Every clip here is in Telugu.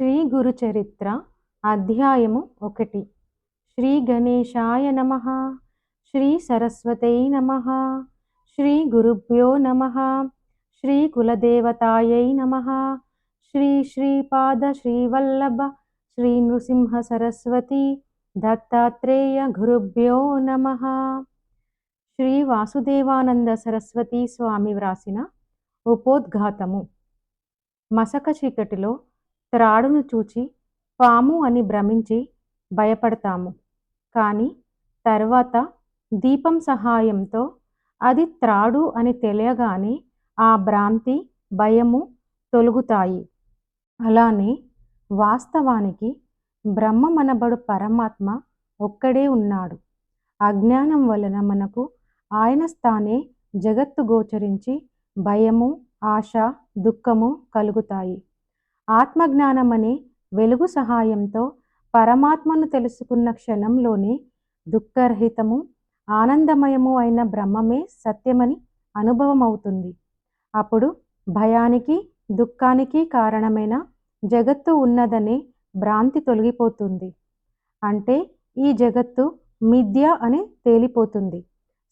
శ్రీ గురు చరిత్ర అధ్యాయము ఒకటి. శ్రీ గణేశాయ నమ. శ్రీ సరస్వతై నమ. శ్రీ గురుభ్యో నమ. శ్రీ కులదేవతాయై నమ. శ్రీ శ్రీపాద శ్రీవల్లభ శ్రీ నృసింహ సరస్వతి దత్తాత్రేయ గురుభ్యో నమ. శ్రీ వాసుదేవానంద సరస్వతి స్వామి వ్రాసిన ఉపోద్ఘాతము. మసక చీకటిలో త్రాడును చూచి పాము అని భ్రమించి భయపడతాము. కానీ తర్వాత దీపం సహాయంతో అది త్రాడు అని తెలియగానే ఆ భ్రాంతి భయము తొలుగుతాయి. అలానే వాస్తవానికి బ్రహ్మమనబడు పరమాత్మ ఒక్కడే ఉన్నాడు. అజ్ఞానం వలన మనకు ఆయన స్థానే జగత్తు గోచరించి భయము ఆశ దుఃఖము కలుగుతాయి. ఆత్మజ్ఞానం అనే వెలుగు సహాయంతో పరమాత్మను తెలుసుకున్న క్షణంలోనే దుఃఖరహితము ఆనందమయము అయిన బ్రహ్మమే సత్యమని అనుభవం అవుతుంది అప్పుడు భయానికి దుఃఖానికి కారణమైన జగత్తు ఉన్నదనే భ్రాంతి తొలగిపోతుంది. అంటే ఈ జగత్తు మిథ్య అని తేలిపోతుంది.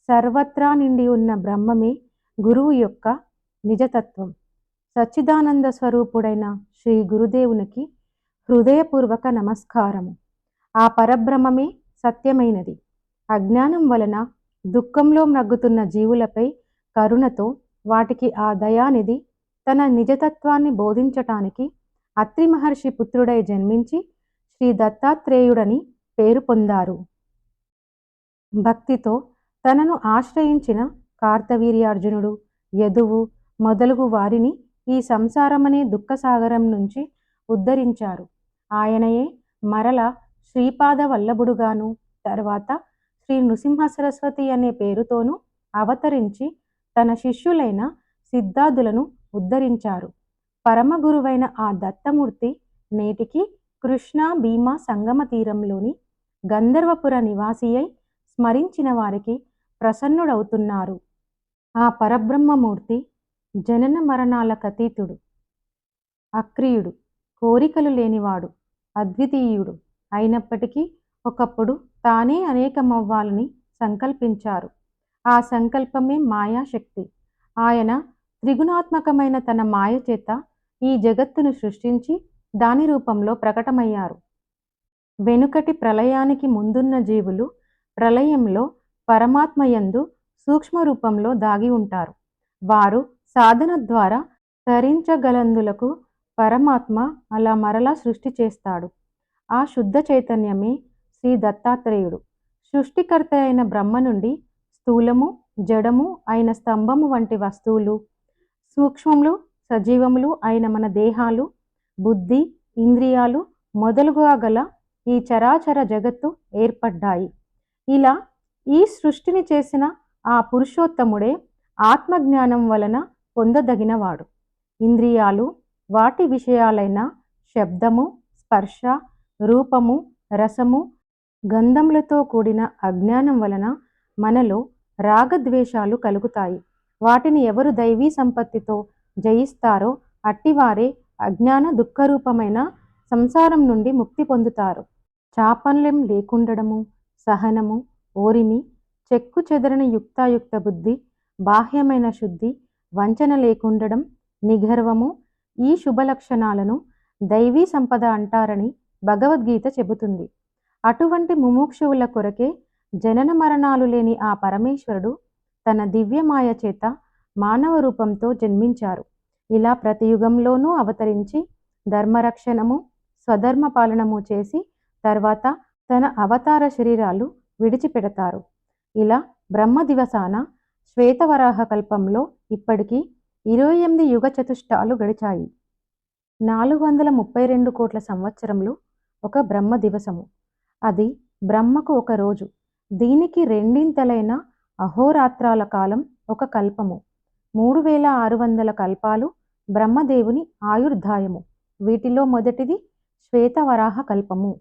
సర్వత్రా నిండి ఉన్న బ్రహ్మమే గురువు యొక్క నిజతత్వం. సచ్చిదానంద స్వరూపుడైన శ్రీ గురుదేవునికి హృదయపూర్వక నమస్కారము. ఆ పరబ్రహ్మమే సత్యమైనది. అజ్ఞానం వలన దుఃఖంలో మ్రగ్గుతున్న జీవులపై కరుణతో వాటికి ఆ దయానిధి తన నిజతత్వాన్ని బోధించటానికి అత్రి మహర్షి పుత్రుడై జన్మించి శ్రీ దత్తాత్రేయుడని పేరు పొందారు. భక్తితో తనను ఆశ్రయించిన కార్తవీర్యార్జునుడు యదువు మొదలగు వారిని ఈ సంసారమనే దుఃఖసాగరం నుంచి ఉద్ధరించారు. ఆయనయే మరల శ్రీపాద వల్లభుడుగాను తర్వాత శ్రీ నృసింహ సరస్వతి అనే పేరుతోనూ అవతరించి తన శిష్యులైన సిద్ధార్థులను ఉద్ధరించారు. పరమగురువైన ఆ దత్తమూర్తి నేటికి కృష్ణా భీమా సంగమ తీరంలోని గంధర్వపుర నివాసి అయి స్మరించిన వారికి ప్రసన్నుడవుతున్నారు. ఆ పరబ్రహ్మమూర్తి జనన మరణాలకతీతుడు అక్రియుడు కోరికలు లేనివాడు అద్వితీయుడు అయినప్పటికీ ఒకప్పుడు తానే అనేకమవ్వాలని సంకల్పించారు. ఆ సంకల్పమే మాయాశక్తి. ఆయన త్రిగుణాత్మకమైన తన మాయ చేత ఈ జగత్తును సృష్టించి దాని రూపంలో ప్రకటమయ్యారు. వెనుకటి ప్రళయానికి ముందున్న జీవులు ప్రళయంలో పరమాత్మయందు సూక్ష్మ రూపంలో దాగి ఉంటారు. వారు సాధన ద్వారా తరించగలందులకు పరమాత్మ అలా మరలా సృష్టి చేస్తాడు. ఆ శుద్ధ చైతన్యమే శ్రీ దత్తాత్రేయుడు. సృష్టికర్త అయిన బ్రహ్మ నుండి స్థూలము జడము అయిన స్తంభము వంటి వస్తువులు సూక్ష్మములు సజీవములు అయిన మన దేహాలు బుద్ధి ఇంద్రియాలు మొదలుగా గల ఈ చరాచర జగత్తు ఏర్పడ్డాయి. ఇలా ఈ సృష్టిని చేసిన ఆ పురుషోత్తముడే ఆత్మజ్ఞానం వలన పొందదగినవాడు. ఇంద్రియాలు వాటి విషయాలైన శబ్దము స్పర్శ రూపము రసము గంధములతో కూడిన అజ్ఞానం వలన మనలో రాగద్వేషాలు కలుగుతాయి. వాటిని ఎవరు దైవీ సంపత్తితో జయిస్తారో అట్టివారే అజ్ఞాన దుఃఖరూపమైన సంసారం నుండి ముక్తి పొందుతారు. చాపల్యం లేకుండడము సహనము ఓరిమి చెక్కు చెదరని యుక్తాయుక్త బుద్ధి బాహ్యమైన శుద్ధి వంచన లేకుండడం నిగర్వము ఈ శుభ లక్షణాలను దైవీ సంపద అంటారని భగవద్గీత చెబుతుంది. అటువంటి ముముక్షువుల కొరకే జనన మరణాలు లేని ఆ పరమేశ్వరుడు తన దివ్యమాయ చేత మానవ రూపంతో జన్మించారు. ఇలా ప్రతి యుగంలోనూ అవతరించి ధర్మరక్షణము స్వధర్మ పాలనము చేసి తర్వాత తన అవతార శరీరాలు విడిచిపెడతారు. ఇలా బ్రహ్మ దివసాన శ్వేతవరాహ కల్పంలో ఇప్పటికీ ఇరవై ఎనిమిది యుగ చతుష్టాలు గడిచాయి. నాలుగు వందల ముప్పై రెండు కోట్ల సంవత్సరములు ఒక బ్రహ్మ దివసము. అది బ్రహ్మకు ఒక రోజు దీనికి రెండింతలైన అహోరాత్రాల కాలం ఒక కల్పము. మూడు వేల ఆరు వందల కల్పాలు బ్రహ్మదేవుని ఆయుర్ధాయము. వీటిలో మొదటిది శ్వేతవరాహ కల్పము.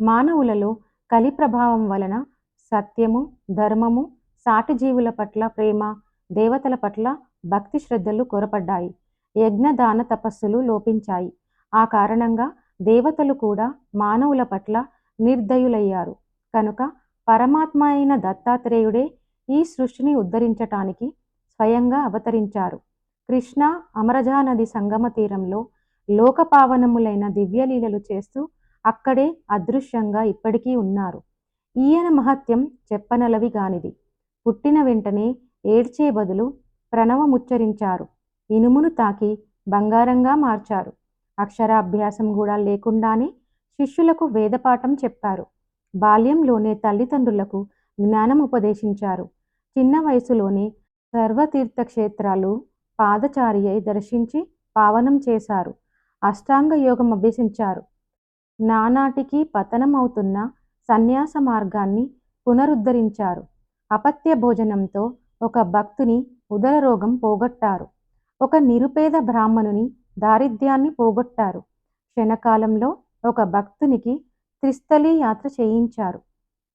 మానవులలో కలి ప్రభావం వలన సత్యము ధర్మము సాటి జీవుల పట్ల ప్రేమ దేవతల పట్ల భక్తి శ్రద్ధలు కొరపడ్డాయి. యజ్ఞ దాన తపస్సులు లోపించాయి. ఆ కారణంగా దేవతలు కూడా మానవుల పట్ల నిర్దయులయ్యారు. కనుక పరమాత్మ అయిన దత్తాత్రేయుడే ఈ సృష్టిని ఉద్ధరించటానికి స్వయంగా అవతరించారు. కృష్ణ అమరజా నది సంగమ తీరంలో లోకపావనములైన దివ్యలీలలు చేస్తూ అక్కడే అదృశ్యంగా ఇప్పటికీ ఉన్నారు. ఈయన మహత్యం చెప్పనలవి గానిది. పుట్టిన వెంటనే ఏడ్చే బదులు ప్రణవముచ్చరించారు. ఇనుమును తాకి బంగారంగా మార్చారు. అక్షరాభ్యాసం కూడా లేకుండానే శిష్యులకు వేదపాఠం చెప్పారు. బాల్యంలోనే తల్లిదండ్రులకు జ్ఞానం ఉపదేశించారు. చిన్న వయసులోనే సర్వతీర్థ క్షేత్రాలు పాదచారి అయి దర్శించి పావనం చేశారు. అష్టాంగ యోగం అభ్యసించారు. నానాటికి పతనం అవుతున్న సన్యాస మార్గాన్ని పునరుద్ధరించారు. అపత్య భోజనంతో ఒక భక్తుని ఉదర రోగం పోగొట్టారు. ఒక నిరుపేద బ్రాహ్మణుని దారిద్ర్యాన్ని పోగొట్టారు. క్షణకాలంలో ఒక భక్తునికి త్రిస్థలి యాత్ర చేయించారు.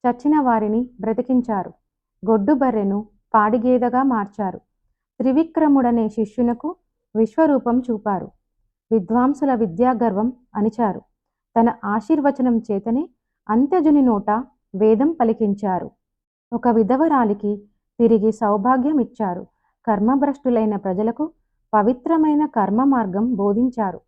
చచ్చిన వారిని బ్రతికించారు. గొడ్డు బర్రెను పాడిగేదగా మార్చారు. త్రివిక్రముడనే శిష్యునకు విశ్వరూపం చూపారు. విద్వాంసుల విద్యాగర్వం అణిచారు. తన ఆశీర్వచనం చేతనే అంత్యజుని నోట వేదం పలికించారు. ఒక విధవరాలికి తిరిగి సౌభాగ్యం ఇచ్చారు కర్మభ్రష్టులైన ప్రజలకు పవిత్రమైన కర్మ మార్గం బోధించారు.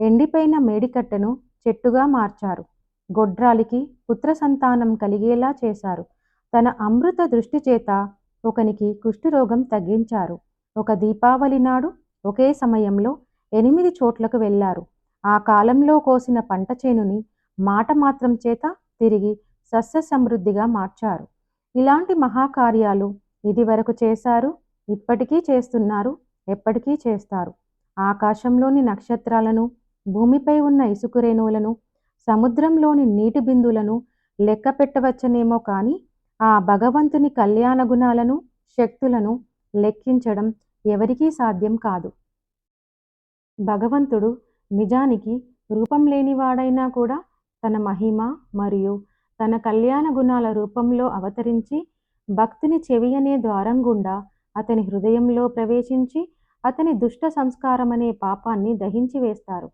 ఎండిపోయిన మేడికట్టెను చెట్టుగా మార్చారు. గొడ్రాలికి పుత్ర సంతానం కలిగేలా చేశారు. తన అమృత దృష్టి చేత ఒకనికి కుష్ఠరోగం తగ్గించారు. ఒక దీపావళి నాడు ఒకే సమయంలో ఎనిమిది చోట్లకు వెళ్ళారు. ఆ కాలంలో కోసిన పంట చేనుని మాట మాత్రం చేత తిరిగి సస్య సమృద్ధిగా మార్చారు. ఇలాంటి మహాకార్యాలు ఇదివరకు చేశారు ఇప్పటికీ చేస్తున్నారు ఎప్పటికీ చేస్తారు. ఆకాశంలోని నక్షత్రాలను భూమిపై ఉన్న ఇసుక రేణువులను సముద్రంలోని నీటి బిందులను లెక్క పెట్టవచ్చనేమో కానీ ఆ భగవంతుని కళ్యాణ గుణాలను శక్తులను లెక్కించడం ఎవరికీ సాధ్యం కాదు. భగవంతుడు నిజానికి రూపం లేనివాడైనా కూడా తన మహిమ మరియు తన కళ్యాణ గుణాల రూపంలో అవతరించి భక్తిని చెవియనే ద్వారం గుండా అతని హృదయంలో ప్రవేశించి అతని దుష్ట సంస్కారం అనే పాపాన్ని దహించి వేస్తారు.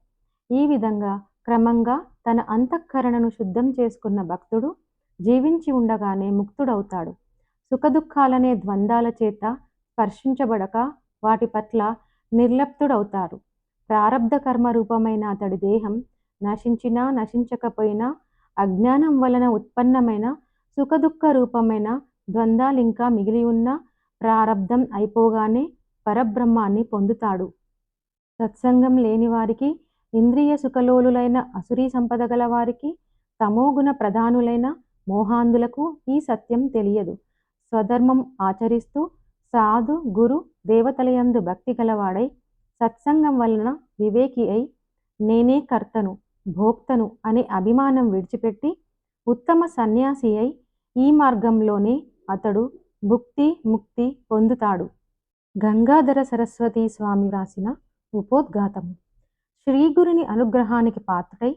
ఈ విధంగా క్రమంగా తన అంతఃకరణను శుద్ధం చేసుకున్న భక్తుడు జీవించి ఉండగానే ముక్తుడవుతాడు. సుఖదుఖాలనే ద్వంద్వాల చేత స్పర్శించబడక వాటి పట్ల నిర్లప్తుడవుతాడు. ప్రారబ్ధ కర్మ రూపమైన అతడి దేహం నశించినా నశించకపోయినా అజ్ఞానం వలన ఉత్పన్నమైన సుఖదుఖ రూపమైన ద్వంద్వాలింకా మిగిలి ఉన్న ప్రారబ్ధం అయిపోగానే పరబ్రహ్మాన్ని పొందుతాడు. సత్సంగం లేని వారికి ఇంద్రియ సుఖలోలులైన అసురీ సంపద గల వారికి తమోగుణ ప్రధానులైన మోహాంధులకు ఈ సత్యం తెలియదు. స్వధర్మం ఆచరిస్తూ సాధు గురు దేవతలయందు భక్తి గలవాడై సత్సంగం వలన వివేకి అయి నేనే కర్తను. భోక్తను అనే అభిమానం విడిచిపెట్టి ఉత్తమ సన్యాసి అయి ఈ మార్గంలోనే అతడు భుక్తి ముక్తి పొందుతాడు. గంగాధర సరస్వతి స్వామి వ్రాసిన ఉపోద్ఘాతము. శ్రీగురుని అనుగ్రహానికి పాత్రై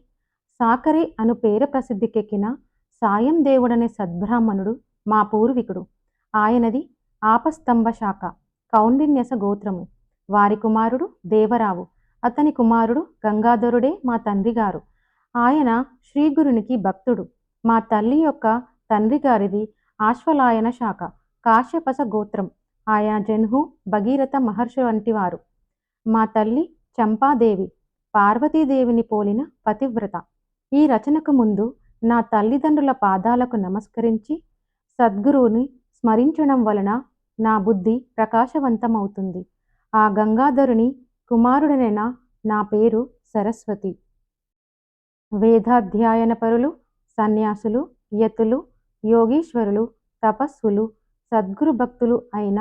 సాకరే అను పేర ప్రసిద్ధికెక్కిన సాయం దేవుడనే సద్బ్రాహ్మణుడు మా పూర్వీకుడు. ఆయనది ఆపస్తంభ శాఖ కౌండిన్యస గోత్రము. వారి కుమారుడు దేవరావు. అతని కుమారుడు గంగాధరుడే మా తండ్రి గారు. ఆయన శ్రీగురునికి భక్తుడు. మా తల్లి యొక్క తండ్రి గారిది ఆశ్వలాయన శాఖ కాశ్యపస గోత్రం. ఆయన జన్హు భగీరథ మహర్షి వంటి వారు. మా తల్లి చంపాదేవి పార్వతీదేవిని పోలిన పతివ్రత. ఈ రచనకు ముందు నా తల్లిదండ్రుల పాదాలకు నమస్కరించి సద్గురువుని స్మరించడం వలన నా బుద్ధి ప్రకాశవంతమవుతుంది. ఆ గంగాధరుని కుమారుడనైన నా పేరు సరస్వతి. వేదాధ్యాయన పరులు సన్యాసులు యతులు యోగీశ్వరులు తపస్సులు సద్గురు భక్తులు అయిన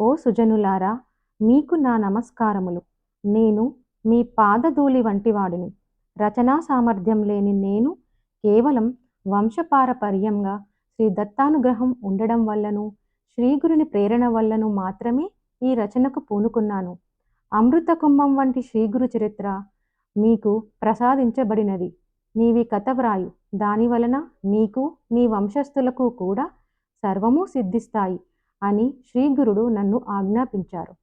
ఓ సుజనులారా మీకు నా నమస్కారములు. నేను మీ పాదధూళి వంటివాడిని. రచనా సామర్థ్యం లేని నేను కేవలం వంశపారపర్యంగా శ్రీ దత్తానుగ్రహం ఉండడం వల్లను శ్రీగురుని ప్రేరణ వల్లను మాత్రమే ఈ రచనకు పూనుకున్నాను. అమృత కుంభం వంటి శ్రీగురు చరిత్ర మీకు ప్రసాదించబడినది. నీవి కథ వ్రాయు దాని వలన నీకు నీ వంశస్థులకు కూడా సర్వము సిద్ధిస్తాయి అని శ్రీగురుడు నన్ను ఆజ్ఞాపించారు.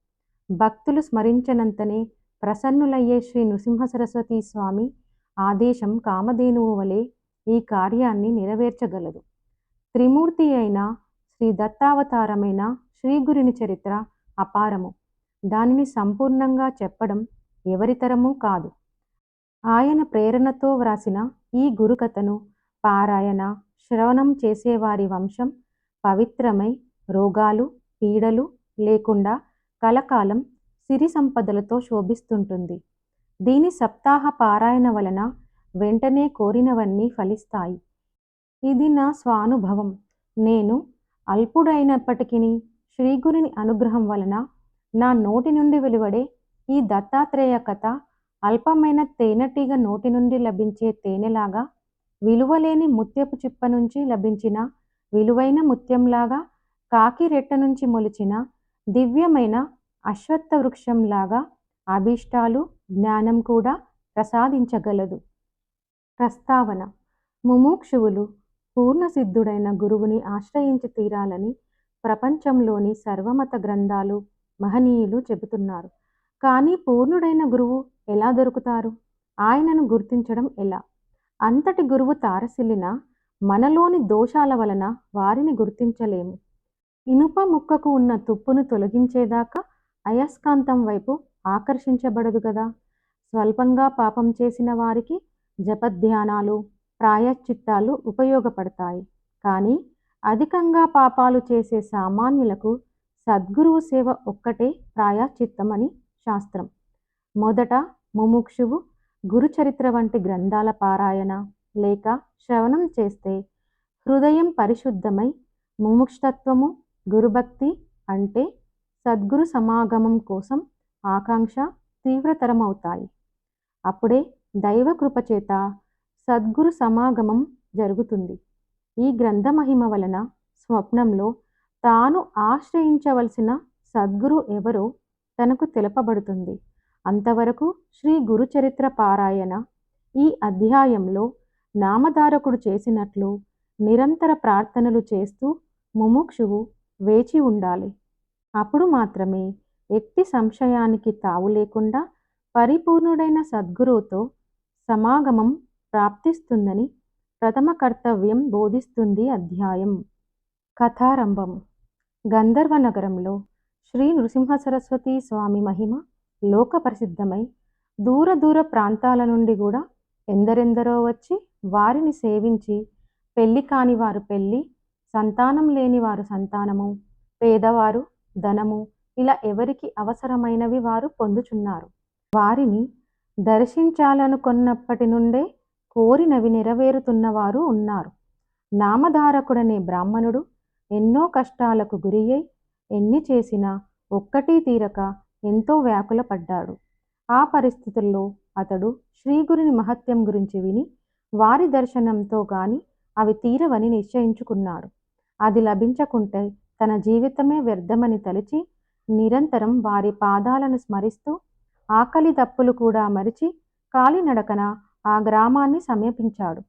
భక్తులు స్మరించనంతనే ప్రసన్నులయ్యే శ్రీ నృసింహ సరస్వతి స్వామి ఆదేశం కామధేనువు వలె ఈ కార్యాన్ని నెరవేర్చగలదు. త్రిమూర్తి అయిన శ్రీ దత్తావతారమైన శ్రీగురుని చరిత్ర అపారము. దానిని సంపూర్ణంగా చెప్పడం ఎవరితరమూ కాదు. ఆయన ప్రేరణతో వ్రాసిన ఈ గురుకథను పారాయణ శ్రవణం చేసేవారి వంశం పవిత్రమై రోగాలు పీడలు లేకుండా కలకాలం సిరి సంపదలతో శోభిస్తుంటుంది. దీని సప్తాహ పారాయణ వలన వెంటనే కోరినవన్నీ ఫలిస్తాయి. ఇది నా స్వానుభవం. నేను అల్పుడైనప్పటికీ శ్రీగురిని అనుగ్రహం వలన నా నోటి నుండి వెలువడే ఈ దత్తాత్రేయ కథ అల్పమైన తేనెటీగ నోటి నుండి లభించే తేనెలాగా విలువలేని ముత్యపు చిప్ప నుంచి లభించిన విలువైన ముత్యంలాగా కాకి రెట్ట నుంచి మొలిచిన దివ్యమైన అశ్వత్థ వృక్షంలాగా అభీష్టాలు జ్ఞానం కూడా ప్రసాదించగలదు. ప్రస్తావన ముముక్షువులు పూర్ణసిద్ధుడైన గురువుని ఆశ్రయించి తీరాలని ప్రపంచంలోని సర్వమత గ్రంథాలు మహనీయులు చెబుతున్నారు. కానీ పూర్ణుడైన గురువు ఎలా దొరుకుతారు? ఆయనను గుర్తించడం ఎలా? అంతటి గురువు తారసిల్లిన మనలోని దోషాల వలన వారిని గుర్తించలేము. ఇనుప ముక్కకు ఉన్న తుప్పును తొలగించేదాకా అయస్కాంతం వైపు ఆకర్షించబడదు కదా స్వల్పంగా పాపం చేసిన వారికి జపధ్యానాలు ప్రాయశ్చిత్తాలు ఉపయోగపడతాయి. కానీ అధికంగా పాపాలు చేసే సామాన్యులకు సద్గురువు సేవ ఒక్కటే ప్రాయశ్చిత్తమని శాస్త్రం. మొదట ముముక్షువు గురుచరిత్ర వంటి గ్రంథాల పారాయణ లేక శ్రవణం చేస్తే హృదయం పరిశుద్ధమై ముముక్షతత్వము గురుభక్తి అంటే సద్గురు సమాగమం కోసం ఆకాంక్ష తీవ్రతరమవుతాయి. అప్పుడే దైవ కృపచేత సద్గురు సమాగమం జరుగుతుంది. ఈ గ్రంథ మహిమ వలన స్వప్నంలో తాను ఆశ్రయించవలసిన సద్గురు ఎవరో తనకు తెలుపబడుతుంది. అంతవరకు శ్రీ గురుచరిత్ర పారాయణ ఈ అధ్యాయంలో నామధారకుడు చేసినట్లు నిరంతర ప్రార్థనలు చేస్తూ ముముక్షువు వేచి ఉండాలి. అప్పుడు మాత్రమే ఎట్టి సంశయానికి తావు లేకుండా పరిపూర్ణుడైన సద్గురువుతో సమాగమం ప్రాప్తిస్తుందని ప్రథమ కర్తవ్యం బోధిస్తుంది అధ్యాయం. కథారంభం. గంధర్వ నగరంలో శ్రీ నృసింహ సరస్వతి స్వామి మహిమ లోక ప్రసిద్ధమై దూర దూర ప్రాంతాల నుండి కూడా ఎందరెందరో వచ్చి వారిని సేవించి పెళ్ళి కాని వారు పెళ్ళి సంతానం లేని వారు సంతానము పేదవారు ధనము ఇలా ఎవరికి అవసరమైనవి వారు పొందుచున్నారు. వారిని దర్శించాలనుకున్నప్పటి నుండే కోరినవి నెరవేరుతున్నవారు ఉన్నారు. నామధారకుడనే బ్రాహ్మణుడు ఎన్నో కష్టాలకు గురి అయి ఎన్ని చేసినా ఒక్కటీ తీరక ఎంతో వ్యాకుల పడ్డాడు. ఆ పరిస్థితుల్లో అతడు శ్రీగురుని మహత్యం గురించి విని వారి దర్శనంతో గాని అవి తీరవని నిశ్చయించుకున్నాడు. అది లభించకుంటే తన జీవితమే వ్యర్థమని తలిచి నిరంతరం వారి పాదాలను స్మరిస్తూ ఆకలి దప్పులు కూడా మరిచి కాలినడకన ఆ గ్రామాన్ని సమీపించాడు.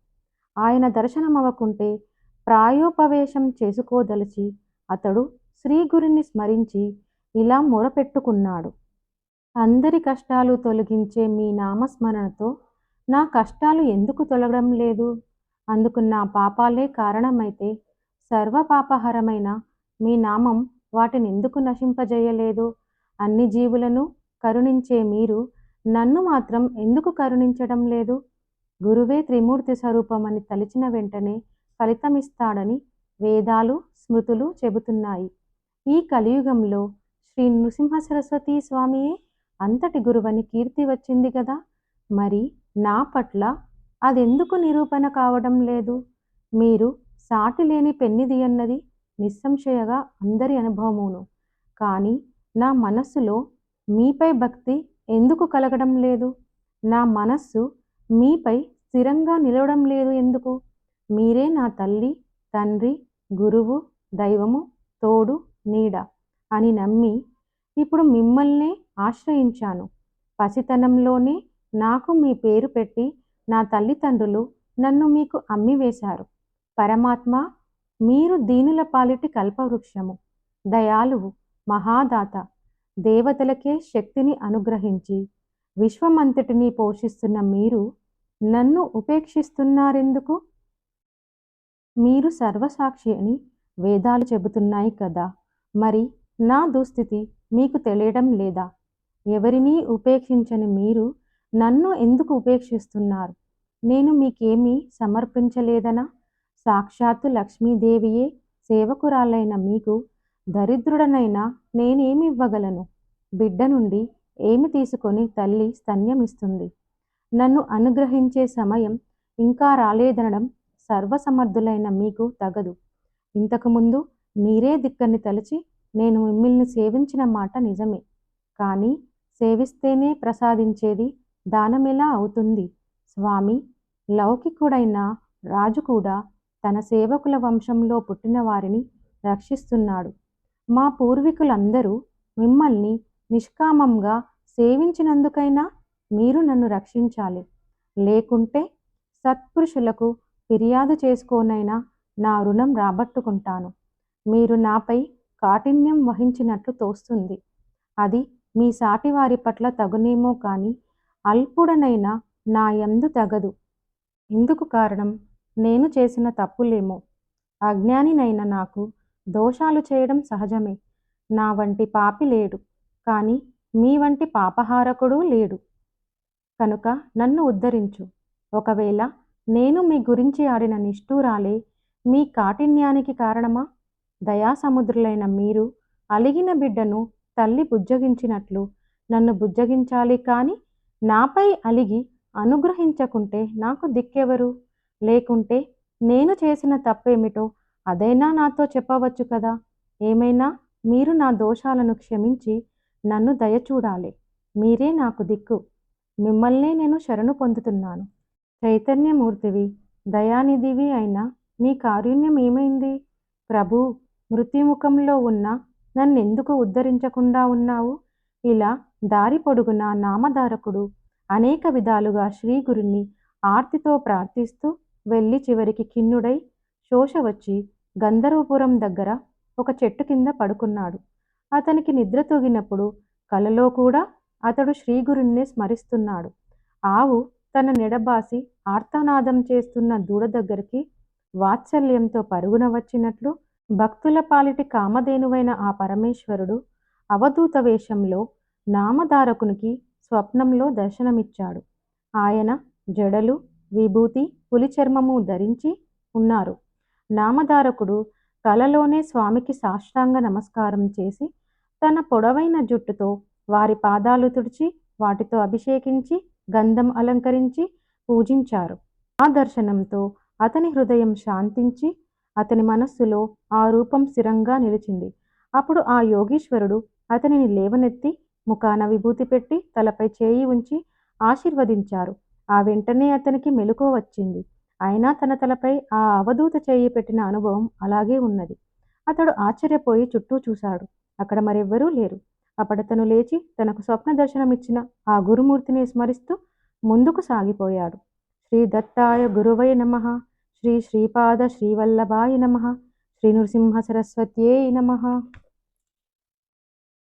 ఆయన దర్శనమవ్వకుంటే ప్రాయోపవేశం చేసుకోదలిచి అతడు శ్రీగురిని స్మరించి ఇలా మొరపెట్టుకున్నాడు. అందరి కష్టాలు తొలగించే మీ నామస్మరణతో నా కష్టాలు ఎందుకు తొలగడం లేదు? అందుకు నా పాపాలే కారణమైతే సర్వపాపహరమైన మీ నామం వాటిని ఎందుకు నశింపజేయలేదు? అన్ని జీవులను కరుణించే మీరు నన్ను మాత్రం ఎందుకు కరుణించడం లేదు? గురువే త్రిమూర్తి స్వరూపమని తలిచిన వెంటనే ఫలితమిస్తాడని వేదాలు స్మృతులు చెబుతున్నాయి. ఈ కలియుగంలో శ్రీ నృసింహ సరస్వతి స్వామియే అంతటి గురువని కీర్తి వచ్చింది కదా! మరి నా పట్ల అదెందుకు నిరూపణ కావడం లేదు? మీరు సాటి లేని పెన్నిది అన్నది నిస్సంశయగా అందరి అనుభవమును. కానీ నా మనస్సులో మీపై భక్తి ఎందుకు కలగడం లేదు? నా మనస్సు మీపై స్థిరంగా నిలవడం లేదు ఎందుకు? మీరే నా తల్లి తండ్రి గురువు దైవము తోడు నీడ అని నమ్మి ఇప్పుడు మిమ్మల్నే ఆశ్రయించాను. పసితనంలోనే నాకు మీ పేరు పెట్టి నా తల్లిదండ్రులు నన్ను మీకు అమ్మివేశారు. పరమాత్మ మీరు దీనుల పాలిటి కల్పవృక్షము దయాలువు మహాదాత దేవతలకే శక్తిని అనుగ్రహించి విశ్వమంతటిని పోషిస్తున్న మీరు నన్ను ఉపేక్షిస్తున్నారెందుకు? మీరు సర్వసాక్షి అని వేదాలు చెబుతున్నాయి కదా. మరి నా దుస్థితి మీకు తెలియడం లేదా? ఎవరినీ ఉపేక్షించని మీరు నన్ను ఎందుకు ఉపేక్షిస్తున్నారు? నేను మీకేమీ సమర్పించలేదనా? సాక్షాత్తు లక్ష్మీదేవియే సేవకురాలైన మీకు దరిద్రుడనైనా నేనేమి ఇవ్వగలను? బిడ్డ నుండి ఏమి తీసుకొని తల్లి స్తన్యమిస్తుంది? నన్ను అనుగ్రహించే సమయం ఇంకా రాలేదనడం సర్వసమర్థులైన మీకు తగదు. ఇంతకుముందు మీరే దిక్కని తలచి నేను మిమ్మల్ని సేవించిన మాట నిజమే. కానీ సేవిస్తేనే ప్రసాదించేది దానమెలా అవుతుంది? స్వామి లౌకికుడైన రాజు కూడా తన సేవకుల వంశంలో పుట్టిన వారిని రక్షిస్తున్నాడు. మా పూర్వీకులందరూ మిమ్మల్ని నిష్కామంగా సేవించినందుకైనా మీరు నన్ను రక్షించాలి. లేకుంటే సత్పురుషులకు ఫిర్యాదు చేసుకోనైనా నా రుణం రాబట్టుకుంటాను. మీరు నాపై కాఠిన్యం వహించినట్లు తోస్తుంది. అది మీ సాటివారి పట్ల తగునేమో కానీ అల్పుడనైనా నా యందు తగదు. ఇందుకు కారణం నేను చేసిన తప్పులేమో. అజ్ఞానినైన నాకు దోషాలు చేయడం సహజమే. నా వంటి పాపి లేడు కానీ మీ వంటి పాపహారకుడు లేడు. కనుక నన్ను ఉద్ధరించు. ఒకవేళ నేను మీ గురించి ఆడిన నిష్ఠూరాలే మీ కాఠిన్యానికి కారణమా? దయాసముద్రులైన మీరు అలిగిన బిడ్డను తల్లి బుజ్జగించినట్లు నన్ను బుజ్జగించాలి కానీ నాపై అలిగి అనుగ్రహించకుంటే నాకు దిక్కెవరు? లేకుంటే నేను చేసిన తప్పేమిటో అదైనా నాతో చెప్పవచ్చు కదా? ఏమైనా మీరు నా దోషాలను క్షమించి నన్ను దయచూడాలి. మీరే నాకు దిక్కు. మిమ్మల్నే నేను శరణు పొందుతున్నాను. చైతన్యమూర్తివి. దయానిధివి అయిన నీ కారుణ్యం ఏమైంది? ప్రభు మృత్యుముఖంలో ఉన్న నన్నెందుకు ఉద్ధరించకుండా ఉన్నావు? ఇలా దారి పొడుగున నామధారకుడు అనేక విధాలుగా శ్రీగురుని ఆర్తితో ప్రార్థిస్తూ వెళ్ళి చివరికి కిన్నుడై శోష వచ్చి గంధర్వపురం దగ్గర ఒక చెట్టు కింద పడుకున్నాడు. అతనికి నిద్ర తొగినప్పుడు కలలో కూడా అతడు శ్రీగురుణ్ణి స్మరిస్తున్నాడు. ఆవు తన నెడబాసి ఆర్తనాదం చేస్తున్న దూడ దగ్గరికి వాత్సల్యంతో పరుగున వచ్చినట్లు భక్తుల పాలిటి కామధేనువైన ఆ పరమేశ్వరుడు అవధూత వేషంలో నామధారకునికి స్వప్నంలో దర్శనమిచ్చాడు. ఆయన జడలు విభూతి పులి చర్మము ధరించి ఉన్నారు. నామధారకుడు కలలోనే స్వామికి సాష్టాంగ నమస్కారం చేసి తన పొడవైన జుట్టుతో వారి పాదాలు తుడిచి వాటితో అభిషేకించి గంధం అలంకరించి పూజించారు. ఆ దర్శనంతో అతని హృదయం శాంతించి అతని మనస్సులో ఆ రూపం స్థిరంగా నిలిచింది. అప్పుడు ఆ యోగీశ్వరుడు అతనిని లేవనెత్తి ముఖాన విభూతి పెట్టి తలపై చేయి ఉంచి ఆశీర్వదించారు. ఆ వెంటనే అతనికి మెలకువ వచ్చింది. అయినా తన తలపై ఆ అవధూత చేయి పెట్టిన అనుభవం అలాగే ఉన్నది. అతడు ఆశ్చర్యపోయి చుట్టూ చూశాడు. అక్కడ మరెవ్వరూ లేరు. అప్పుడతను లేచి తనకు స్వప్న దర్శనమిచ్చిన ఆ గురుమూర్తిని స్మరిస్తూ ముందుకు సాగిపోయాడు. శ్రీ దత్తాయ గురువై నమ. శ్రీ శ్రీపాద శ్రీవల్లభాయ నమ. శ్రీ నృసింహ సరస్వత్యే నమ.